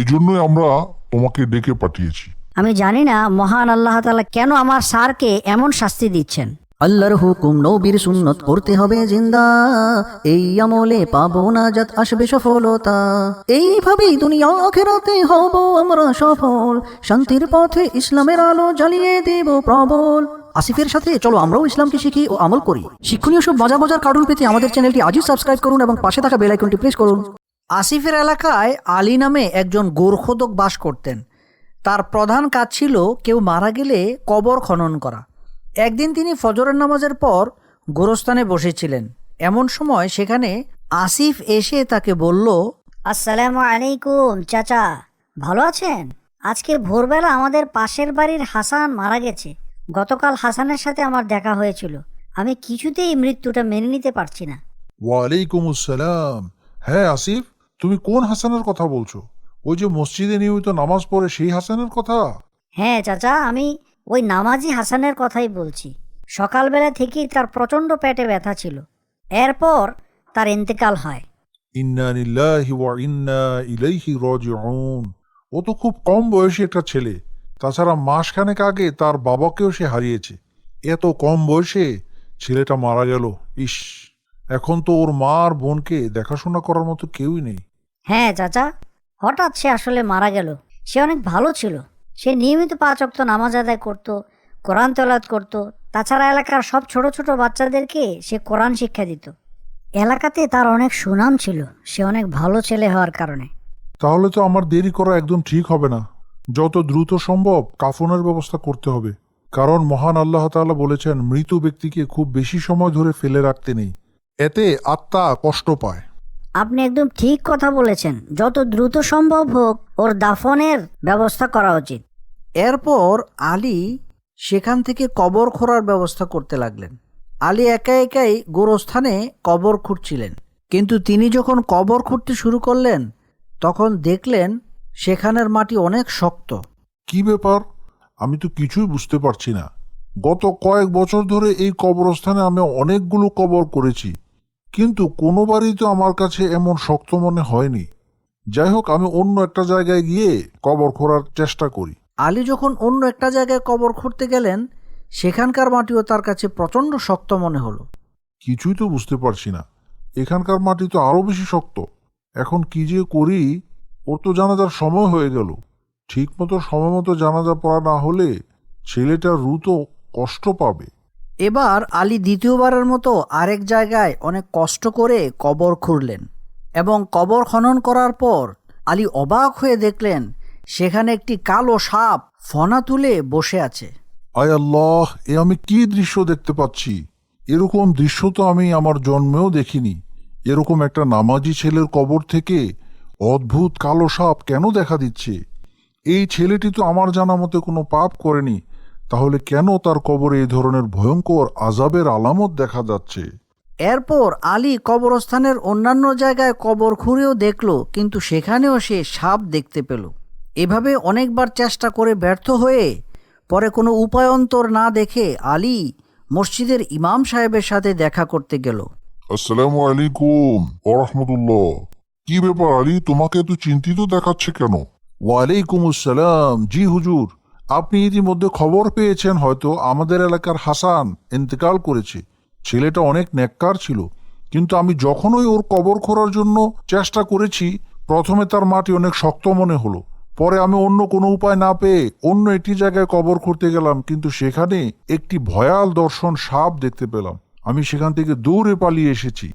এই জন্যই আমরা তোমাকে ডেকে পাঠিয়েছি। আমি জানি না মহান আল্লাহ তাআলা কেন আমার স্যারকে এমন শাস্তি দিচ্ছেন। আল্লাহর হুকুম নবীর সুন্নত করতে হবে জিন্দা। এই আমলে পাবো না যাত আসবে সফলতা। এইভাবেই দুনিয়া আখেরাতে হব আমরা সফল। শান্তির পথে ইসলামের আলো জ্বালিয়ে দেব প্রবল। আসিফের সাথে চলো আমরাও ইসলামকে শিখি ও আমল করি। শিক্ষণীয় সব মজা মজার কার্টুন পেতে আমাদের চ্যানেলটি আজই সাবস্ক্রাইব করুন এবং পাশে থাকা বেল আইকনটি প্রেস করুন। আসিফের এলাকায় আলী নামে একজন গোরখোদক বাস করতেন। তার প্রধান কাজ ছিল কেউ মারা গেলে কবর খনন করা। একদিন তিনি ফজরের নামাজের পর গোরস্থানে বসেছিলেন। এমন সময় সেখানে আসিফ এসে তাকে বলল আসসালামু আলাইকুম চাচা। ভালো আছেন? আজকে ভোরবেলা আমাদের পাশের বাড়ির হাসান মারা গেছে। গতকাল হাসানের সাথে আমার দেখা হয়েছিল। আমি কিছুতেই মৃত্যুটা মেনে নিতে পারছি না। ওয়ালাইকুম আসসালাম। হ্যাঁ আসিফ? তুমি কোন হাসানের কথা বলছো? ওই যে মসজিদে নিয়মিত নামাজ পড়ে সেই হাসানের কথা? হ্যাঁ চাচা আমি ওই নামাজি হাসানের কথাই বলছি। সকালবেলা থেকেই তার প্রচণ্ড পেটে ব্যথা ছিল। এরপর তার ইন্তেকাল হয়। ও তো খুব কম বয়সী একটা ছেলে। তাছাড়া মাসখানেক আগে তার বাবাকেও সে হারিয়েছে। এত কম বয়সে ছেলেটা মারা গেল ইস। এখন তো ওর মা আর বোনকে দেখাশোনা করার মতো কেউই নেই। হ্যাঁ চাচা। হঠাৎ সে আসলে মারা গেল। সে অনেক ভালো ছিল। সে নিয়মিত পাঁচ অক্ত নামাজ আদায় করত, কোরআন তেলাওয়াত করত। তাছাড়া এলাকার সব ছোট ছোট বাচ্চাদেরকে সে কোরআন শিক্ষা দিত। এলাকাতে তার অনেক সুনাম ছিল। সে অনেক ভালো ছেলে হওয়ার কারণে। তাহলে তো আমার দেরি করা একদম ঠিক হবে না। যত দ্রুত সম্ভব কাফনের ব্যবস্থা করতে হবে। কারণ মহান আল্লাহ তাআলা বলেছেন, মৃত ব্যক্তিকে খুব বেশি সময় ধরে ফেলে রাখতে নেই। এতে আত্মা কষ্ট পায়। আপনি একদম ঠিক কথা বলেছেন। যত দ্রুত সম্ভব হোক ওর দাফনের ব্যবস্থা করা উচিত। এরপর আলী সেখান থেকে কবর খোঁড়ার ব্যবস্থা করতে লাগলেন। আলী একা একাই গোরস্থানে কবর খুঁড়ছিলেন। কিন্তু তিনি যখন কবর খুঁড়তে শুরু করলেন তখন দেখলেন সেখানের মাটি অনেক শক্ত। কি ব্যাপার? আমি তো কিছুই বুঝতে পারছি না। গত কয়েক বছর ধরে এই কবরস্থানে আমি অনেকগুলো কবর করেছি। কিন্তু কোনোবারই তো আমার কাছে এমন শক্ত মনে হয়নি। যাই হোক আমি অন্য একটা জায়গায় গিয়ে কবর খোঁড়ার চেষ্টা করি। আলী যখন অন্য একটা জায়গায় কবর খুঁড়তে গেলেন সেখানকার মাটিও তার কাছে প্রচণ্ড শক্ত মনে হলো। কিছুই তো বুঝতে পারছি না। এখানকার মাটি তো আরও বেশি শক্ত। এখন কি যে করি ওর তো জানাজার সময় হয়ে গেল। ঠিক মতো সময় মতো জানাজা পড়া না হলে ছেলেটার রু তো কষ্ট পাবে। এবার আলী দ্বিতীয়বারের মতো আরেক জায়গায় অনেক কষ্ট করে কবর খুঁড়লেন এবং কবর খনন করার পর আলী অবাক হয়ে দেখলেন, সেখানে একটি কালো সাপ ফনা তুলে বসে আছে। আল্লাহ, এ আমি কি দৃশ্য দেখতে পাচ্ছি? এরকম দৃশ্য তো আমি আমার জন্মেও দেখিনি। এরকম একটা নামাজি ছেলের কবর থেকে অদ্ভুত কালো সাপ কেন দেখা দিচ্ছে? এই ছেলেটি তো আমার জানা মতে কোনো পাপ করেনি। তাহলে কেন তার কবরে এই ধরনের ভয়ঙ্কর আজাবের আলামত দেখা যাচ্ছে? এরপর আলী কবরস্থানের অন্যান্য জায়গায় কবর খুঁড়েও দেখল কিন্তু সেখানেও সে সাপ দেখতে পেল। এভাবে অনেকবার চেষ্টা করে ব্যর্থ হয়ে পরে কোনো উপায়ন্তর না দেখে আলী মসজিদের ইমাম সাহেবের সাথে দেখা করতে গেল। আসসালামু আলাইকুম ওরহমতুল্লাহ। কি ব্যাপার আলী তোমাকে এত চিন্তিত দেখাচ্ছে কেন? ওয়ালাইকুম আসসালাম। জি হুজুর। আপনি ইতিমধ্যে খবর পেয়েছেন, হয়তো আমাদের এলাকার হাসান ইন্তেকাল করেছে। ছেলেটা অনেক নেককার ছিল। কিন্তু আমি যখনই ওর কবর খোঁড়ার জন্য চেষ্টা করেছি, প্রথমে তার মাটি অনেক শক্ত মনে হলো। পরে আমি অন্য কোনো উপায় না পেয়ে অন্য একটি জায়গায় কবর খুঁড়তে গেলাম, কিন্তু সেখানে একটি ভয়াল দর্শন সাপ দেখতে পেলাম। আমি সেখান থেকে দৌড়ে পালিয়ে এসেছি।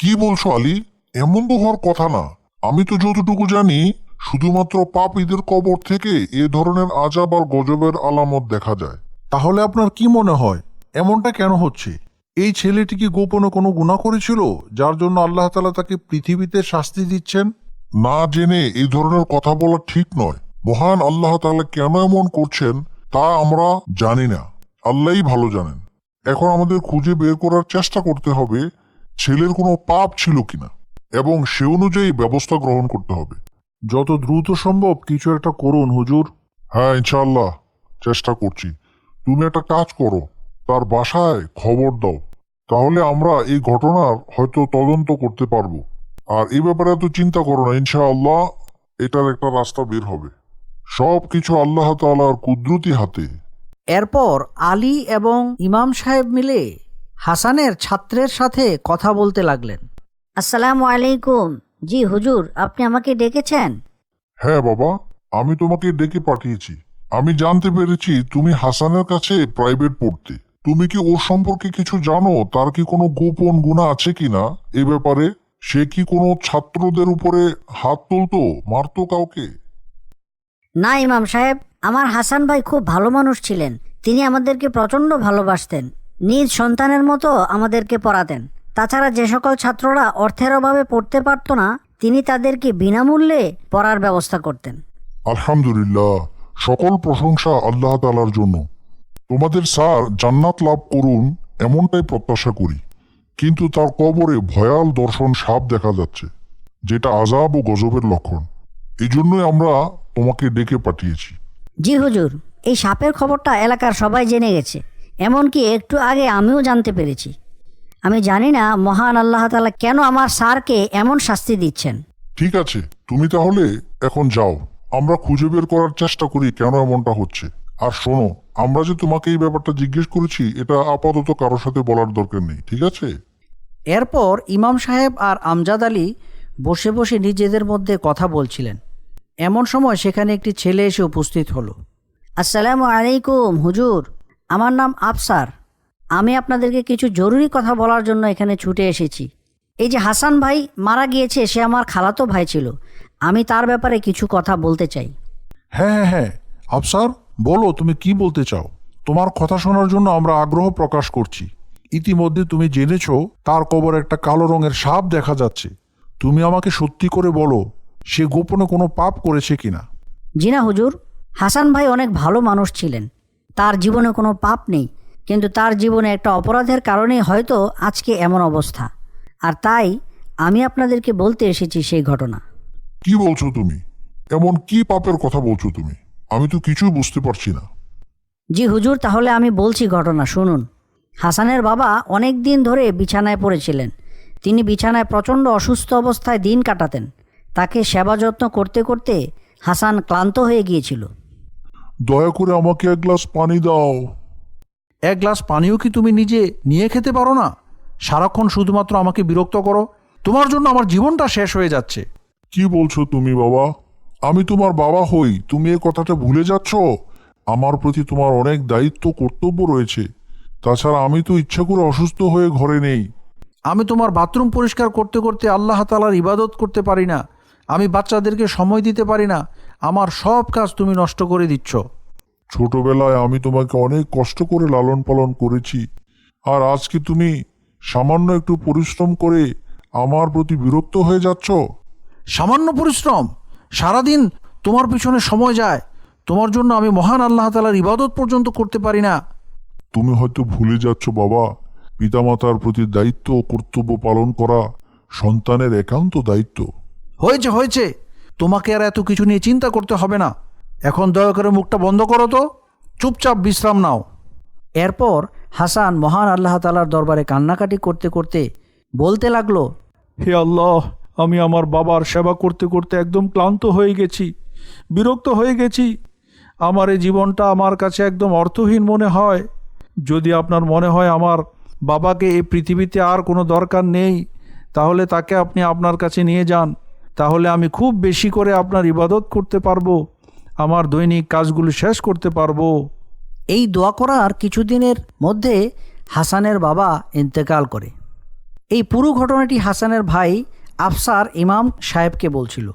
কি বলছো আলী? এমন তো হওয়ার কথা না। আমি তো যতটুকু জানি শুধুমাত্র পাপীদের কবর থেকে এ ধরনের আজাব আর গজবের আলামত দেখা যায়। তাহলে আপনার কি মনে হয়? এমনটা কেন হচ্ছে? এই ছেলেটি কি গোপনে কোনো গুণা করেছিল যার জন্য আল্লাহ তালা তাকে পৃথিবীতে শাস্তি দিচ্ছেন? না জেনে এই ধরনের কথা বলা ঠিক নয়। মহান আল্লাহ তালা কেন এমন করছেন তা আমরা জানি না। আল্লাহই ভালো জানেন। এখন আমাদের খুঁজে বের করার চেষ্টা করতে হবে ছেলের কোনো পাপ ছিল কিনা এবং সে অনুযায়ী ব্যবস্থা গ্রহণ করতে হবে। যত দ্রুত সম্ভব কিছু একটা করুন হুজুর। হ্যাঁ ইনশাল্লাহ চেষ্টা করছি। তুমি একটা কাজ করো তার বাসায় খবর দাও। তাহলে আমরা এই ঘটনার হয়তো তদন্ত করতে পারব। আর এই ব্যাপারে এত চিন্তা করো না ইনশাআল্লাহ এটার একটা রাস্তা বের হবে। সব কিছু আল্লাহ তালার কুদরতি হাতে। এরপর আলী এবং ইমাম সাহেব মিলে হাসানের ছাত্রের সাথে কথা বলতে লাগলেন। আসসালামু আলাইকুম। জি হুজুর আপনি আমাকে ডেকেছেন। হ্যাঁ বাবা আমি তোমাকে ডেকে পাঠিয়েছি। আমি জানতে পেরেছি তুমি হাসানের কাছে প্রাইভেট পড়তে। তুমি কি ওর সম্পর্কে কিছু জানো? তার কি কোনো গোপন গুণা আছে কিনা? এ ব্যাপারে সে কি কোনো ছাত্রদের উপরে হাত তুলতো মারতো কাউকে? না ইমাম সাহেব আমার হাসান ভাই খুব ভালো মানুষ ছিলেন। তিনি আমাদেরকে প্রচণ্ড ভালোবাসতেন। নিজ সন্তানের মতো আমাদেরকে পড়াতেন। তাছাড়া যে সকল ছাত্ররা অর্থের অভাবে পড়তে পারতো না তিনি তাদেরকে বিনামূল্যে পড়ার ব্যবস্থা করতেন। আলহামদুলিল্লাহ সকল প্রশংসা আল্লাহ তালার জন্য। তোমাদের স্যার জান্নাত লাভ করুন এমনটাই প্রত্যাশা করি। কিন্তু তার কবরে ভয়াল দর্শন সাপ দেখা যাচ্ছে যেটা আজাব ও গজবের লক্ষণ। এই জন্যই আমরা তোমাকে ডেকে পাঠিয়েছি। জি হুজুর এই সাপের খবরটা এলাকার সবাই জেনে গেছে। এমনকি একটু আগে আমিও জানতে পেরেছি। আমি জানি না মহান আল্লাহ তালা কেন আমার স্যারকে এমন শাস্তি দিচ্ছেন। ঠিক আছে তুমি তাহলে এখন যাও। আমরা খুঁজে বের করার চেষ্টা করি কেন এমনটা হচ্ছে। আর শোনো আমরা যে তোমাকে এই ব্যাপারটা জিজ্ঞেস করেছি এটা আপাতত কারোর সাথে বলার দরকার নেই ঠিক আছে? এরপর ইমাম সাহেব আর আমজাদ আলী বসে বসে নিজেদের মধ্যে কথা বলছিলেন। এমন সময় সেখানে একটি ছেলে এসে উপস্থিত হলো। আসসালামু আলাইকুম হুজুর। আমার নাম আফসার। আমি আপনাদেরকে কিছু জরুরি কথা বলার জন্য এখানে ছুটে এসেছি। এই যে হাসান ভাই মারা গিয়েছে সে আমার খালাতো ভাই ছিল। আমি তার ব্যাপারে কিছু কথা বলতে চাই। হ্যাঁ হ্যাঁ হ্যাঁ। আফসার বলো তুমি কি বলতে চাও? তোমার কথা শোনার জন্য আমরা আগ্রহ প্রকাশ করছি। ইতিমধ্যে তুমি জেনেছ তার কবর একটা কালো রঙের সাপ দেখা যাচ্ছে। তুমি আমাকে সত্যি করে বলো সে গোপনে কোনো পাপ করেছে কিনা? জিনা হুজুর হাসান ভাই অনেক ভালো মানুষ ছিলেন। তার জীবনে কোনো পাপ নেই। কিন্তু তার জীবনে একটা অপরাধের কারণেই হয়তো আজকে এমন অবস্থা। আর তাই আমি আপনাদেরকে বলতে এসেছি সেই ঘটনা। কি বলছো তুমি? এমন কি পাপের কথা বলছো তুমি? আমি তো কিছুই বুঝতে পারছি না। জি হুজুর তাহলে আমি বলছি ঘটনা শুনুন। হাসানের বাবা অনেক দিন ধরে বিছানায় পড়েছিলেন। তিনি বিছানায় প্রচণ্ড অসুস্থ অবস্থায় দিন কাটাতেন। তাকে সেবা যত্ন করতে করতে হাসান ক্লান্ত হয়ে গিয়েছিল। দয়া করে আমাকে এক গ্লাস পানি দাও। এক গ্লাস পানিও কি তুমি নিজে নিয়ে খেতে পারো না? সারাক্ষণ শুধুমাত্র আমাকে বিরক্ত করো। তোমার জন্য আমার জীবনটা শেষ হয়ে যাচ্ছে। কি বলছো তুমি বাবা? আমি তোমার বাবা হই। তুমি এ কথাটা ভুলে যাচ্ছ? আমার প্রতি তোমার অনেক দায়িত্ব কর্তব্য রয়েছে। তাছাড়া আমি তো ইচ্ছা করে অসুস্থ হয়ে ঘরে নেই। আমি তোমার বাথরুম পরিষ্কার করতে করতে আল্লাহ তালার ইবাদত করতে পারি না। আমি বাচ্চাদেরকে সময় দিতে পারি না। আমার সব কাজ তুমি নষ্ট করে দিচ্ছ। ছোটবেলায় আমি তোমাকে অনেক কষ্ট করে লালন পালন করেছি। আর আজকে তুমি সামান্য একটু পরিশ্রম করে আমার প্রতি বিরক্ত হয়ে যাচ্ছ? সামান্য পরিশ্রম? সারাদিন তোমার পিছনে সময় যায়। তোমার জন্য আমি মহান আল্লাহ তালার ইবাদত পর্যন্ত করতে পারি না। তুমি হয়তো ভুলে যাচ্ছ বাবা পিতামাতার প্রতি দায়িত্ব ও কর্তব্য পালন করা সন্তানের একান্ত দায়িত্ব। হয়েছে হয়েছে। তোমাকে আর এত কিছু নিয়ে চিন্তা করতে হবে না। এখন দয়া করে মুখটা বন্ধ করো তো। চুপচাপ বিশ্রাম নাও। এরপর হাসান মহান আল্লাহ তালার দরবারে কান্নাকাটি করতে করতে বলতে লাগল হে আল্লাহ আমি আমার বাবার সেবা করতে করতে একদম ক্লান্ত হয়ে গেছি বিরক্ত হয়ে গেছি। আমার এই জীবনটা আমার কাছে একদম অর্থহীন মনে হয়। যদি আপনার মনে হয় আমার বাবাকে এই পৃথিবীতে আর কোনো দরকার নেই তাহলে তাকে আপনি আপনার কাছে নিয়ে যান। তাহলে আমি খুব বেশি করে আপনার ইবাদত করতে পারব। আমার দৈনিক কাজগুলো শেষ করতে পারব। এই দোয়া করার কিছুদিনের মধ্যে হাসানের বাবা ইন্তেকাল করে। এই পুরো ঘটনাটি হাসানের ভাই আফসার ইমাম সাহেবকে বলছিল।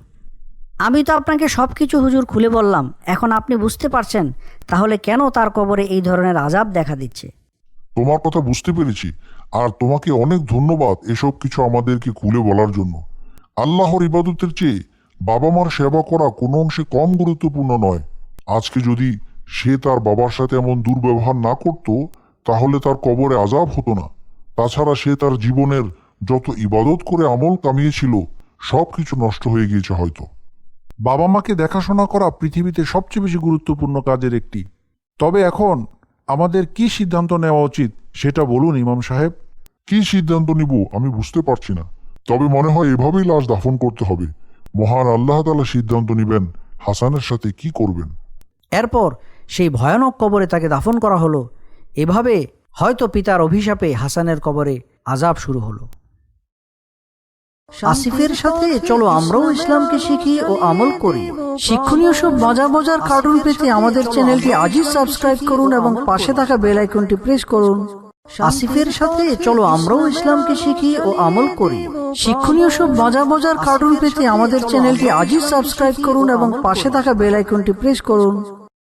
আমি তো আপনাকে সব কিছু হুজুর খুলে বললাম এখন আপনি বুঝতে পারছেন তাহলে কেন তার কবরে এই ধরনের আজাব দেখা দিচ্ছে? তোমার কথা বুঝতে পেরেছি আর তোমাকে অনেক ধন্যবাদ এসব কিছু আমাদেরকে খুলে বলার জন্য। আল্লাহর ইবাদতের চেয়ে বাবা মার সেবা করা কোনো অংশে কম গুরুত্বপূর্ণ নয়। আজকে যদি সে তার বাবার সাথে এমন দুর্ব্যবহার না করত তাহলে তার কবরে আজাব হতো না। তাছাড়া সে তার জীবনের যত ইবাদত করে আমল কামিয়েছিল সব কিছু নষ্ট হয়ে গিয়েছে হয়তো। বাবা মাকে দেখাশোনা করা পৃথিবীতে সবচেয়ে বেশি গুরুত্বপূর্ণ কাজের একটি। তবে এখন আমাদের কি সিদ্ধান্ত নেওয়া উচিত সেটা বলুন ইমাম সাহেব। কি সিদ্ধান্ত নিব আমি বুঝতে পারছি না। তবে মনে হয় এভাবেই লাশ দাফন করতে হবে। মহান আল্লাহ তালা সিদ্ধান্ত নেবেন হাসানের সাথে কি করবেন? এরপর সেই ভয়ানক কবরে তাকে দাফন করা হলো। এভাবে হয়তো পিতার অভিশাপে হাসানের কবরে আজাব শুরু হলো। আসিফের সাথে চলো আমরাও ইসলামকে শিখি ও আমল করি। শিক্ষণীয় সব মজা মজার কার্টুন পেতে আমাদের চ্যানেলটি আজই সাবস্ক্রাইব করুন এবং পাশে থাকা বেল আইকনটি প্রেস করুন। আসিফের সাথে চলো আমরাও ইসলামকে শিখি ও আমল করি। শিক্ষণীয় সব মজা মজার কার্টুন পেতে আমাদের চ্যানেলটি আজই সাবস্ক্রাইব করুন এবং পাশে থাকা বেল আইকনটি প্রেস করুন।